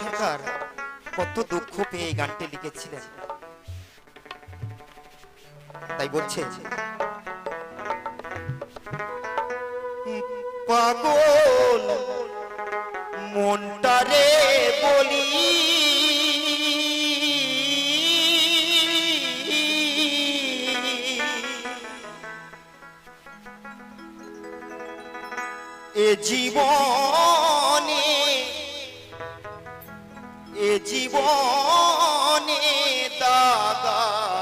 সরকার কত দুঃখ পেয়ে এই গানটি লিখেছিলেন। তাই বলছে পাগল মনটারে বলি এ জীবনে জীবনে দাদা।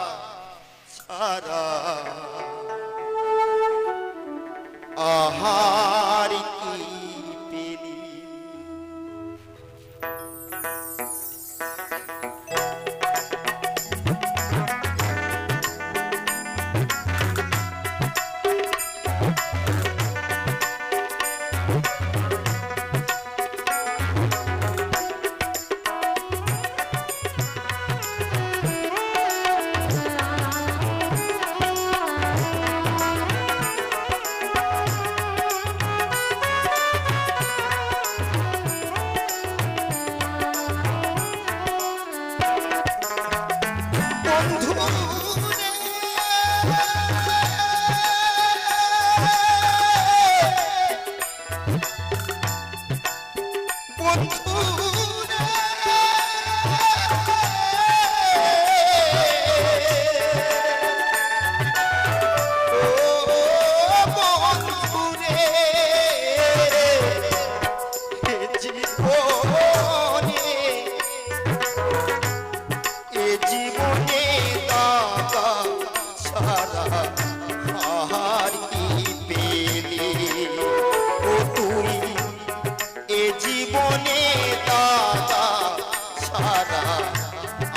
সারা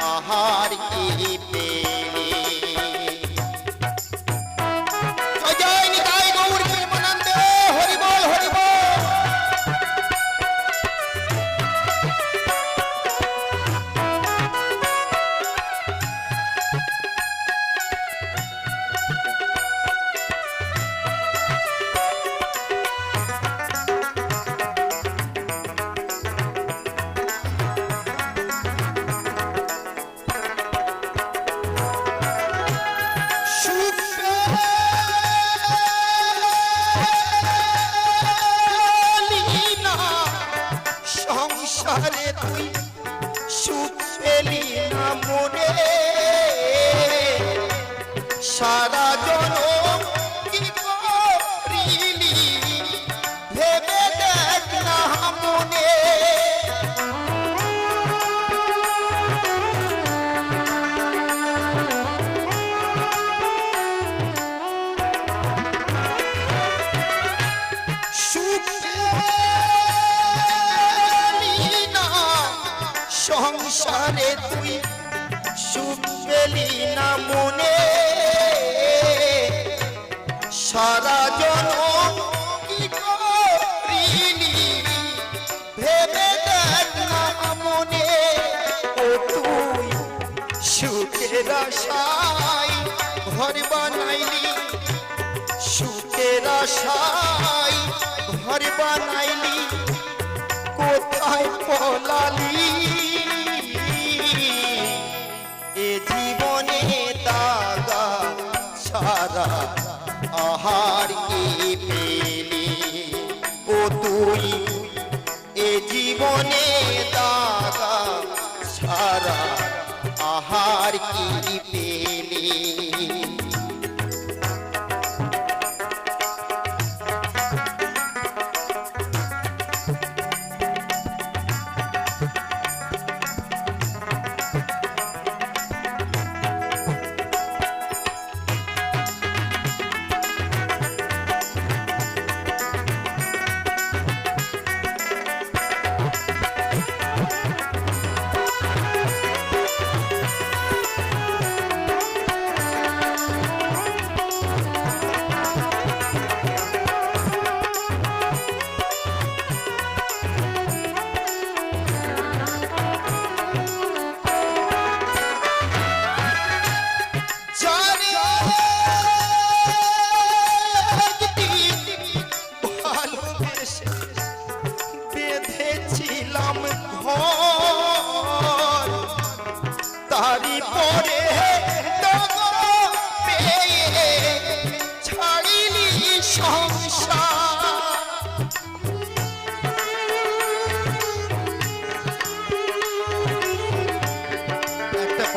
আহার কি তুই মনে। সারা করিলি, ভেবে দেখ না মনে। ও তুই সুখের আশায় ঘর বানাইলি, সুখের আশায় ঘর বানাইলি। কোথায় পলালি? সারা আহার কি পেলি? ও তুই এ জীবনে দাদা সারা আহার কি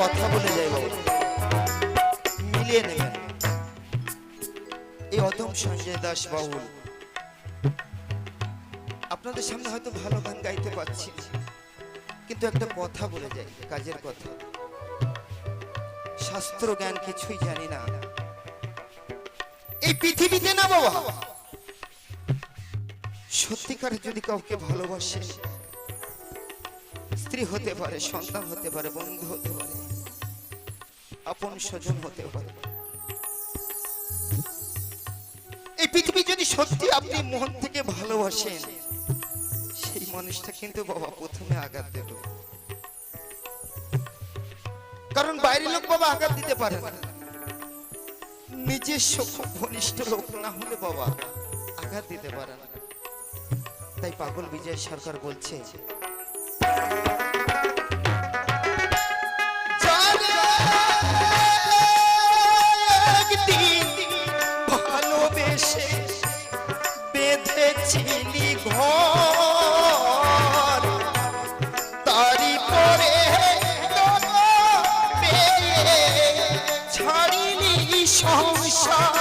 কথা বলে যাই বাবু। মিলিয়ে নেবেন এই অদম সঞ্জয় দাস বাউল আপনাদের সামনে হয়তো ভালো গান গাইতে পারছি, কিন্তু একটা কথা বলে যাই, কাজের কথা। শাস্ত্র জ্ঞান কিছুই জানি না। এই পৃথিবীতে না বাবা। সত্যিকার যদি কাউকে ভালোবাসে, স্ত্রী হতে পারে, সন্তান হতে পারে, বন্ধু হতে পারে আপন স্বজন হতে পারে। এই পৃথিবী যদি সত্যি আপনি মন থেকে ভালোবাসেন, সেই মানুষটা কিন্তু বাবা প্রথমে আঘাত দেবে। কারণ বাইরের লোক বাবা আঘাত দিতে পারে না। নিজস্ব খুব ঘনিষ্ঠ লোক না হলে বাবা আঘাত দিতে পারে না। তাই পাগল বিজয় সরকার বলছে একদিন ভালোবেসে বেঁধেছিলি ঘর। সংসার।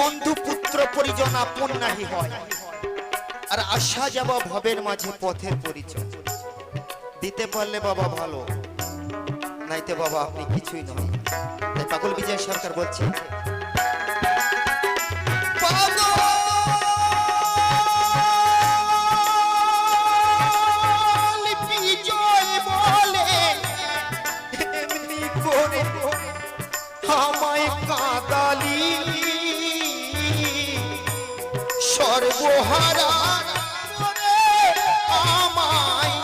বন্ধু পুত্র পরিজন আপন নাহি হয়। আর আশা যাওয়া ভবের মাঝে পথের পরিচয়। দিতে পারলে বাবা ভালো, নাইতে বাবা আপনি কিছুই নয়। তাই পাগল বিজয় সরকার বলছে সর্বহারা আমায়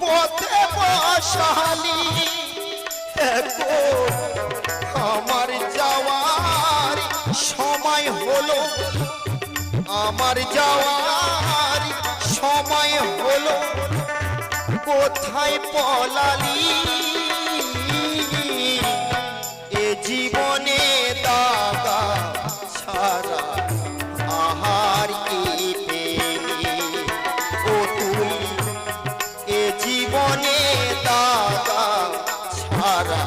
পথে বসালি। আমার যাওয়ার সময় হলো আমার যাওয়ার সময় হলো। কোথায় পলালি? హారా